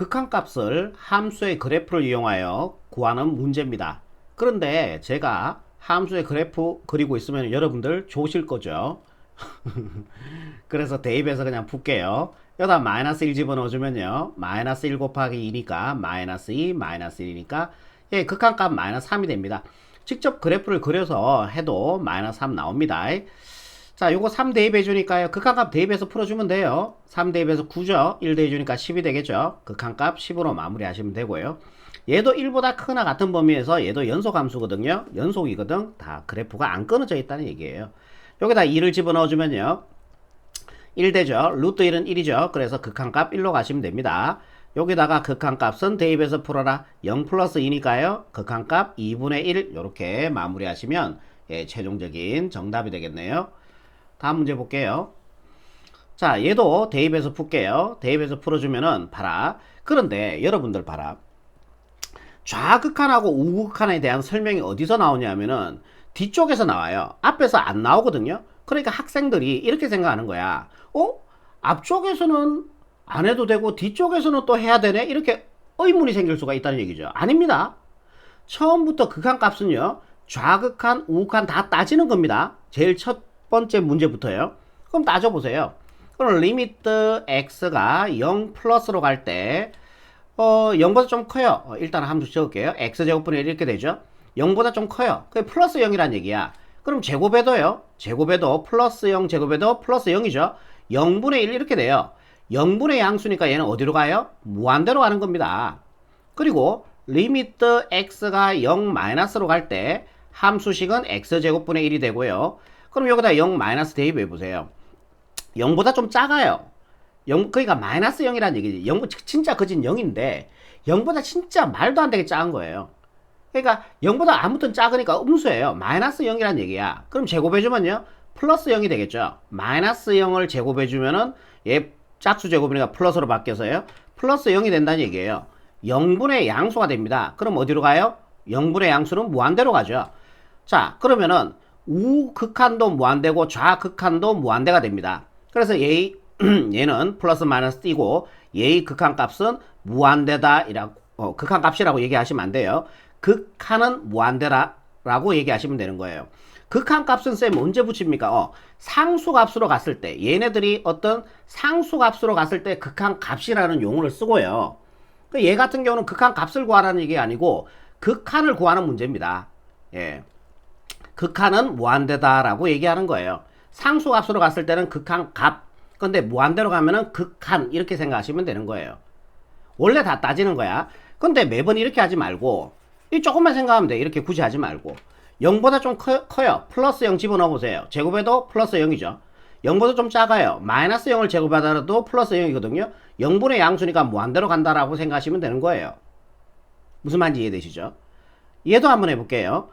극한값을 함수의 그래프를 이용하여 구하는 문제입니다. 그런데 제가 함수의 그래프 그리고 있으면 여러분들 좋으실 거죠. 그래서 대입해서 그냥 풀게요. 여기다 마이너스 1 집어넣어주면요. 마이너스 1 곱하기 2니까 마이너스 2, 마이너스 1이니까 예, 극한값 마이너스 3이 됩니다. 직접 그래프를 그려서 해도 마이너스 3 나옵니다. 자, 요거 3 대입해 주니까요. 극한값 대입해서 풀어주면 돼요. 3 대입해서 9죠. 1 대입해 주니까 10이 되겠죠. 극한값 10으로 마무리하시면 되고요. 얘도 1보다 크나 같은 범위에서 얘도 연속함수거든요. 연속이거든. 다 그래프가 안 끊어져 있다는 얘기예요. 여기다 2를 집어넣어주면요. 1 되죠. 루트 1은 1이죠. 그래서 극한값 1로 가시면 됩니다. 여기다가 극한값은 대입해서 풀어라. 0 플러스 2니까요. 극한값 2분의 1 이렇게 마무리하시면 예, 최종적인 정답이 되겠네요. 다음 문제 볼게요. 자, 얘도 대입해서 풀게요. 대입해서 풀어주면은 봐라. 그런데 여러분들 봐라. 좌극한하고 우극한에 대한 설명이 어디서 나오냐면은 뒤쪽에서 나와요. 앞에서 안 나오거든요. 그러니까 학생들이 이렇게 생각하는 거야. 어? 앞쪽에서는 안 해도 되고 뒤쪽에서는 또 해야 되네? 이렇게 의문이 생길 수가 있다는 얘기죠. 아닙니다. 처음부터 극한 값은요. 좌극한, 우극한 다 따지는 겁니다. 제일 첫 번째 문제부터요. 그럼 따져보세요. 그럼 리미트 x가 0 플러스로 갈 때, 어, 0보다 좀 커요. 어, 일단 함수 적을게요. x제곱분의 1 이렇게 되죠. 0보다 좀 커요. 그게 플러스 0이란 얘기야. 그럼 제곱에도요. 제곱에도 플러스 0 제곱에도 플러스 0이죠. 0분의 1 이렇게 돼요. 0분의 양수니까 얘는 어디로 가요? 무한대로 가는 겁니다. 그리고 리미트 x가 0 마이너스로 갈 때 함수식은 x제곱분의 1이 되고요. 그럼 여기다 0 마이너스 대입해 보세요. 0보다 좀 작아요. 0, 그러니까 마이너스 0이라는 얘기지. 0, 진짜 그진 0인데 0보다 진짜 말도 안 되게 작은 거예요. 그러니까 0보다 아무튼 작으니까 음수예요. 마이너스 0이란 얘기야. 그럼 제곱해주면요. 플러스 0이 되겠죠. 마이너스 0을 제곱해주면은 얘 짝수 제곱이니까 플러스로 바뀌어서요. 플러스 0이 된다는 얘기예요. 0분의 양수가 됩니다. 그럼 어디로 가요? 0분의 양수는 무한대로 가죠. 자, 그러면은 우극한도 무한대고 좌극한도 무한대가 됩니다. 그래서 얘, 얘는 플러스 마이너스 띄고 얘의 극한값은 무한대다 이라고 어, 극한값이라고 얘기하시면 안 돼요. 극한은 무한대라고 얘기하시면 되는 거예요. 극한값은 쌤 언제 붙입니까? 어, 상수값으로 갔을 때 얘네들이 어떤 상수값으로 갔을 때 극한값이라는 용어를 쓰고요. 그얘 같은 경우는 극한값을 구하라는 얘기 아니고 극한을 구하는 문제입니다. 예. 극한은 무한대다라고 얘기하는 거예요. 상수값으로 갔을 때는 극한 값. 근데 무한대로 가면은 극한 이렇게 생각하시면 되는 거예요. 원래 다 따지는 거야. 근데 매번 이렇게 하지 말고 이 조금만 생각하면 돼. 이렇게 굳이 하지 말고 0보다 좀 커, 커요. 플러스 0 집어넣어 보세요. 제곱해도 플러스 0이죠. 0보다 좀 작아요. 마이너스 0을 제곱하더라도 플러스 0이거든요. 0분의 양수니까 무한대로 간다라고 생각하시면 되는 거예요. 무슨 말인지 이해되시죠? 얘도 한번 해볼게요.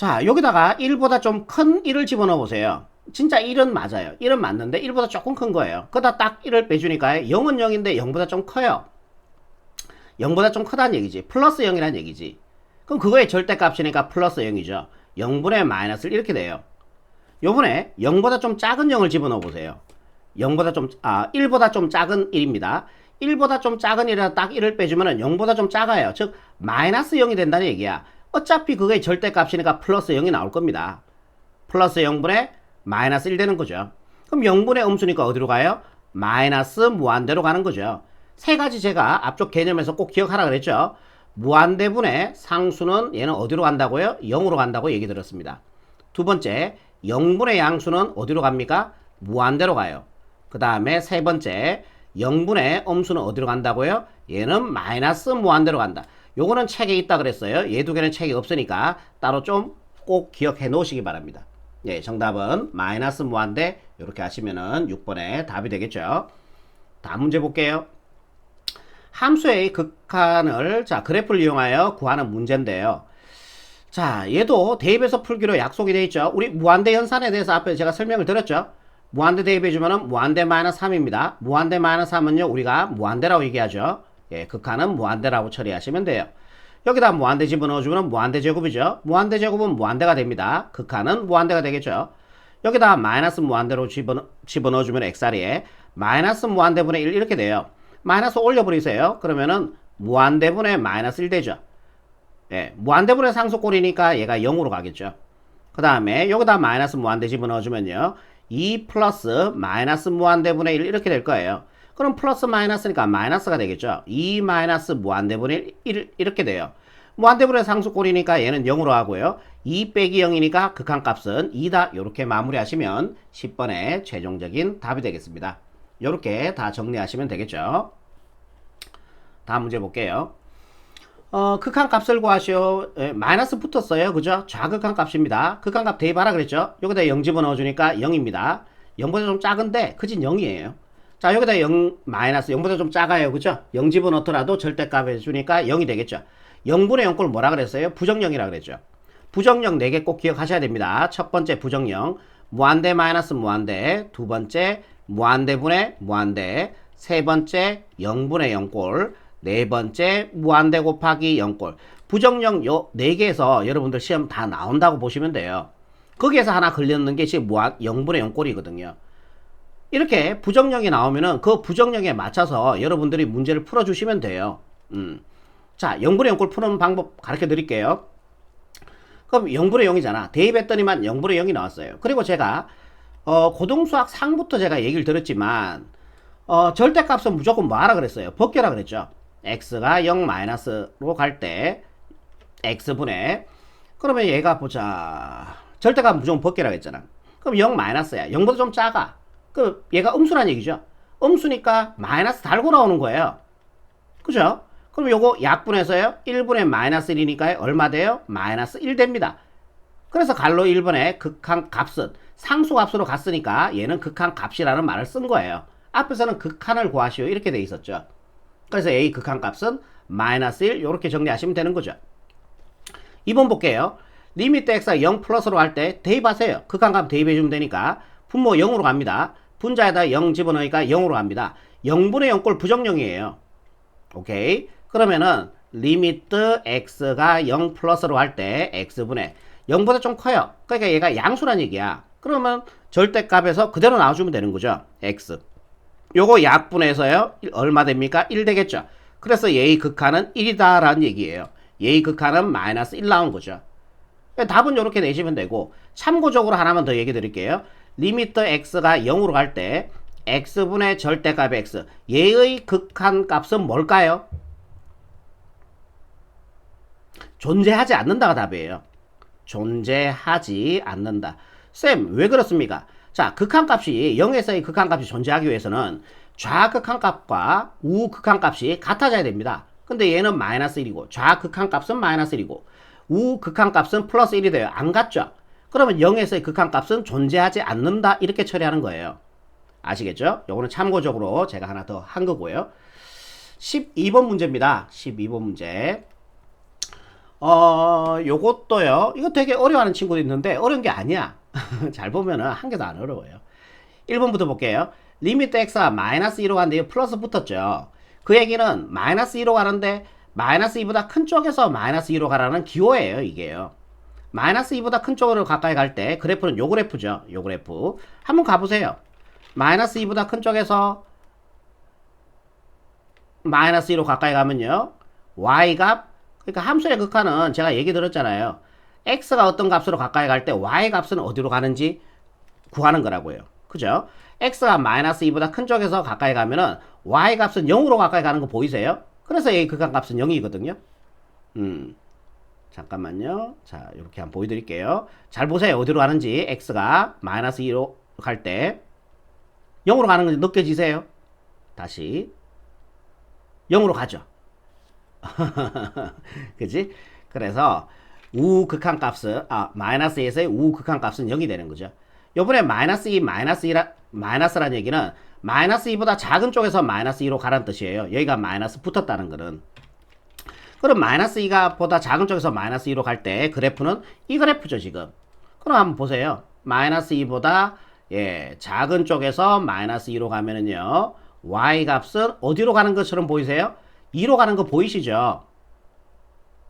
자, 여기다가 1보다 좀 큰 1을 집어넣어 보세요. 진짜 1은 맞아요. 1은 맞는데 1보다 조금 큰 거예요. 그다 딱 1을 빼주니까 0은 0인데 0보다 좀 커요. 0보다 좀 크다는 얘기지. 플러스 0이라는 얘기지. 그럼 그거의 절대값이니까 플러스 0이죠. 0분의 마이너스를 이렇게 돼요. 요번에 0보다 좀 작은 0을 집어넣어 보세요. 0보다 좀, 아, 1보다 좀 작은 1입니다. 1보다 좀 작은 1이라 딱 1을 빼주면 0보다 좀 작아요. 즉, 마이너스 0이 된다는 얘기야. 어차피 그게 절대값이니까 플러스 0이 나올 겁니다. 플러스 0분의 마이너스 1 되는 거죠. 그럼 0분의 음수니까 어디로 가요? 마이너스 무한대로 가는 거죠. 세 가지 제가 앞쪽 개념에서 꼭 기억하라 그랬죠. 무한대분의 상수는 얘는 어디로 간다고요? 0으로 간다고 얘기 들었습니다. 두 번째, 0분의 양수는 어디로 갑니까? 무한대로 가요. 그 다음에 세 번째, 0분의 음수는 어디로 간다고요? 얘는 마이너스 무한대로 간다. 요거는 책에 있다 그랬어요. 얘 두 개는 책에 없으니까 따로 좀 꼭 기억해 놓으시기 바랍니다. 예, 정답은 마이너스 무한대 이렇게 하시면은 6번에 답이 되겠죠. 다음 문제 볼게요. 함수의 극한을 자 그래프를 이용하여 구하는 문제인데요. 자 얘도 대입해서 풀기로 약속이 되어 있죠. 우리 무한대 연산에 대해서 앞에 제가 설명을 드렸죠. 무한대 대입해 주면은 무한대 마이너스 3입니다. 무한대 마이너스 3은요 우리가 무한대라고 얘기하죠. 예, 극한은 무한대라고 처리하시면 돼요. 여기다 무한대 집어넣어 주면 무한대 제곱이죠. 무한대 제곱은 무한대가 됩니다. 극한은 무한대가 되겠죠. 여기다 마이너스 무한대로 집어넣, 집어넣어 주면 x자리에 마이너스 무한대분의 1 이렇게 돼요. 마이너스 올려버리세요. 그러면은 무한대분의 마이너스 1 되죠. 예, 무한대분의 상수꼴이니까 얘가 0으로 가겠죠. 그 다음에 여기다 마이너스 무한대 집어넣어주면요. 2 플러스 마이너스 무한대분의 1 이렇게 될 거예요. 그럼 플러스 마이너스니까 마이너스가 되겠죠. 2 마이너스 무한대분의 1 이렇게 돼요. 무한대분의 상수꼴이니까 얘는 0으로 하고요. 2 빼기 0이니까 극한값은 2다. 이렇게 마무리하시면 10번의 최종적인 답이 되겠습니다. 이렇게 다 정리하시면 되겠죠. 다음 문제 볼게요. 어, 극한값을 구하시오. 예, 마이너스 붙었어요. 그죠? 좌극한 값입니다. 극한값 대입하라 그랬죠? 여기다 0 집어넣어주니까 0입니다. 0보다 좀 작은데 크진 0이에요. 자, 여기다 0, 마이너스 0보다 좀 작아요. 그죠? 0 집어넣더라도 절대값 해주니까 0이 되겠죠. 0분의 0꼴 뭐라 그랬어요? 부정령이라 그랬죠. 부정령 4개 꼭 기억하셔야 됩니다. 첫 번째 부정령, 무한대 마이너스 무한대, 두 번째 무한대분의 무한대, 세 번째 0분의 0꼴, 네 번째 무한대 곱하기 0꼴. 부정령 요 4개에서 여러분들 시험 다 나온다고 보시면 돼요. 거기에서 하나 걸렸는 게 지금 무한 0분의 0꼴이거든요. 이렇게 부정령이 나오면은 그 부정령에 맞춰서 여러분들이 문제를 풀어주시면 돼요. 음. 자, 0분의 0꼴 푸는 방법 가르쳐 드릴게요. 그럼 0분의 0이잖아. 대입했더니만 0분의 0이 나왔어요. 그리고 제가 어, 고등수학 상부터 제가 얘기를 들었지만 어, 절대값은 무조건 뭐 하라 그랬어요? 벗겨라 그랬죠. x가 0 마이너스로 갈 때 x분의 그러면 얘가 보자. 절대값 무조건 벗겨라 했잖아. 그럼 0 마이너스야. 0보다 좀 작아. 그 얘가 음수란 얘기죠. 음수니까 마이너스 달고 나오는 거예요. 그죠? 그럼 요거 약분해서요. 1분의 마이너스 1이니까 얼마 돼요? 마이너스 1 됩니다. 그래서 갈로 1번의 극한 값은 상수 값으로 갔으니까 얘는 극한 값이라는 말을 쓴 거예요. 앞에서는 극한을 구하시오 이렇게 돼 있었죠. 그래서 A 극한 값은 마이너스 1 이렇게 정리하시면 되는 거죠. 2번 볼게요. 리미트 x가 0 플러스로 할 때 대입하세요. 극한값 대입해 주면 되니까 분모 0으로 갑니다. 분자에다 0 집어넣으니까 0으로 갑니다. 0분의 0꼴 부정령이에요. 오케이. 그러면은 리미트 x가 0 플러스로 할 때 x분의 0보다 좀 커요. 그러니까 얘가 양수란 얘기야. 그러면 절대값에서 그대로 나와주면 되는 거죠. x. 요거 약분해서요. 얼마 됩니까? 1 되겠죠. 그래서 a 극한은 1이다라는 얘기예요. a 극한은 마이너스 1 나온 거죠. 답은 이렇게 내시면 되고 참고적으로 하나만 더 얘기 드릴게요. 리미트 x가 0으로 갈 때 x분의 절대값 x 얘의 극한 값은 뭘까요? 존재하지 않는다가 답이에요. 존재하지 않는다. 쌤, 왜 그렇습니까? 자, 극한값이 0에서의 극한값이 존재하기 위해서는 좌극한값과 우극한값이 같아져야 됩니다. 근데 얘는 마이너스 1이고 좌극한값은 마이너스 1이고 우극한값은 플러스 1이 돼요. 안 같죠? 그러면 0에서의 극한값은 존재하지 않는다 이렇게 처리하는 거예요. 아시겠죠? 요거는 참고적으로 제가 하나 더 한 거고요. 12번 문제입니다. 12번 문제. 어, 요것도요. 이거 되게 어려워하는 친구도 있는데 어려운 게 아니야. 잘 보면은 한 개도 안 어려워요. 1번부터 볼게요. 리미트 x가 마이너스 2로 가는데 플러스 붙었죠. 그 얘기는 마이너스 2로 가는데 마이너스 2보다 큰 쪽에서 마이너스 2로 가라는 기호예요. 이게요. 마이너스 2보다 큰 쪽으로 가까이 갈 때 그래프는 요 그래프죠. 요 그래프. 한번 가보세요. 마이너스 2보다 큰 쪽에서 마이너스 2로 가까이 가면요. y값 그러니까 함수의 극한은 제가 얘기 들었잖아요. x가 어떤 값으로 가까이 갈 때 y 값은 어디로 가는지 구하는 거라고요. 그죠? x가 마이너스 2보다 큰 쪽에서 가까이 가면은 y 값은 0으로 가까이 가는 거 보이세요? 그래서 이 극한 값은 0이거든요. 음. 잠깐만요. 자, 이렇게 한번 보여드릴게요. 잘 보세요. 어디로 가는지. x가 마이너스 2로 갈 때 0으로 가는 건 느껴지세요? 다시 0으로 가죠. 그지? 그래서 우극한 값은 아 마이너스 2에서의 우극한 값은 0이 되는 거죠. 요번에 마이너스 2 마이너스 2라 마이너스라는 얘기는 마이너스 2보다 작은 쪽에서 마이너스 2로 가라는 뜻이에요. 여기가 마이너스 붙었다는 거는. 그럼 마이너스 2가 보다 작은 쪽에서 마이너스 2로 갈 때 그래프는 이 그래프죠 지금. 그럼 한번 보세요. 마이너스 2보다 예 작은 쪽에서 마이너스 2로 가면은요 y 값은 어디로 가는 것처럼 보이세요? 2로 가는 거 보이시죠?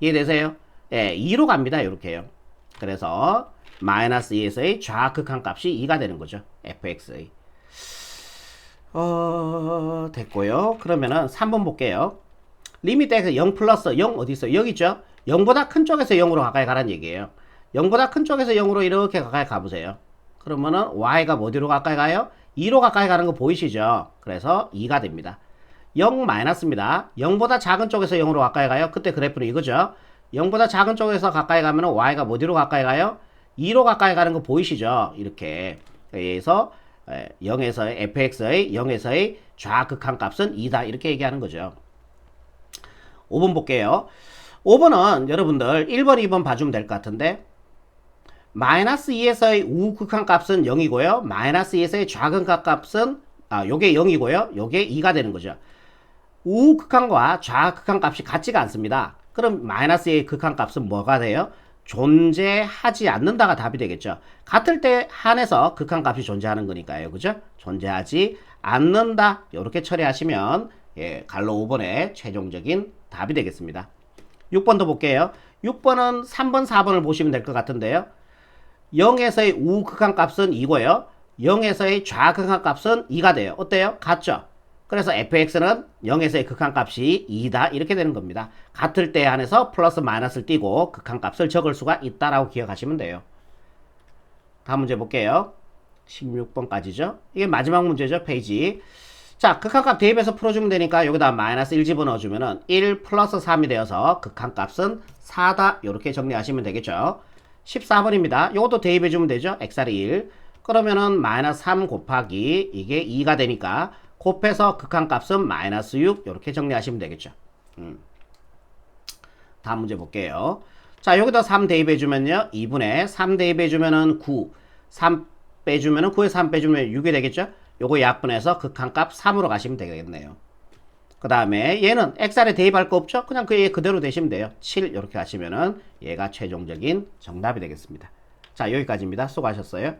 이해되세요? 예, 2로 갑니다. 이렇게요. 그래서 마이너스 2에서의 좌극한 값이 2가 되는 거죠. fx의. 어, 됐고요. 그러면은 3번 볼게요. X 0 플러스 0 어디 있어요? 여기 있죠? 0보다 큰 쪽에서 0으로 가까이 가라는 얘기예요. 0보다 큰 쪽에서 0으로 이렇게 가까이 가보세요. 그러면은 y가 어디로 가까이 가요? 2로 가까이 가는 거 보이시죠? 그래서 2가 됩니다. 0 마이너스입니다. 0보다 작은 쪽에서 0으로 가까이 가요. 그때 그래프는 이거죠. 0보다 작은 쪽에서 가까이 가면 y가 어디로 가까이 가요? 2로 가까이 가는 거 보이시죠? 이렇게. 그래서 0에서 fx의 0에서의 좌극한 값은 2다. 이렇게 얘기하는 거죠. 5번 볼게요. 5번은 여러분들 1번, 2번 봐주면 될 것 같은데 마이너스 2에서의 우극한 값은 0이고요. 마이너스 2에서의 좌극한 값은 아, 요게 0이고요. 요게 2가 되는 거죠. 우극한과 좌극한 값이 같지가 않습니다. 그럼 마이너스의 극한 값은 뭐가 돼요? 존재하지 않는다가 답이 되겠죠. 같을 때 한해서 극한 값이 존재하는 거니까요. 그죠? 존재하지 않는다. 이렇게 처리하시면 예, 갈로 5번의 최종적인 답이 되겠습니다. 6번도 볼게요. 6번은 3번, 4번을 보시면 될 것 같은데요. 0에서의 우극한 값은 2고요. 0에서의 좌극한 값은 2가 돼요. 어때요? 같죠? 그래서 fx는 0에서의 극한값이 2다 이렇게 되는 겁니다. 같을 때 한해서 플러스 마이너스를 띄고 극한값을 적을 수가 있다라고 기억하시면 돼요. 다음 문제 볼게요. 16번까지죠. 이게 마지막 문제죠. 페이지. 자, 극한값 대입해서 풀어주면 되니까 여기다 마이너스 1 집어넣어주면은 1 플러스 3이 되어서 극한값은 4다 이렇게 정리하시면 되겠죠. 14번입니다. 이것도 대입해주면 되죠. xr이 1. 그러면은 마이너스 3 곱하기 이게 2가 되니까 곱해서 극한값은 마이너스 6 이렇게 정리하시면 되겠죠. 음. 다음 문제 볼게요. 자 여기다 3 대입해주면요. 2분의 3 대입해주면은 9 3 빼주면은 9에 3 빼주면 6이 되겠죠. 요거 약분해서 극한값 3으로 가시면 되겠네요. 그 다음에 얘는 xr에 대입할 거 없죠? 그냥 그얘 그대로 되시면 돼요. 7 이렇게 하시면은 얘가 최종적인 정답이 되겠습니다. 자 여기까지입니다. 수고하셨어요.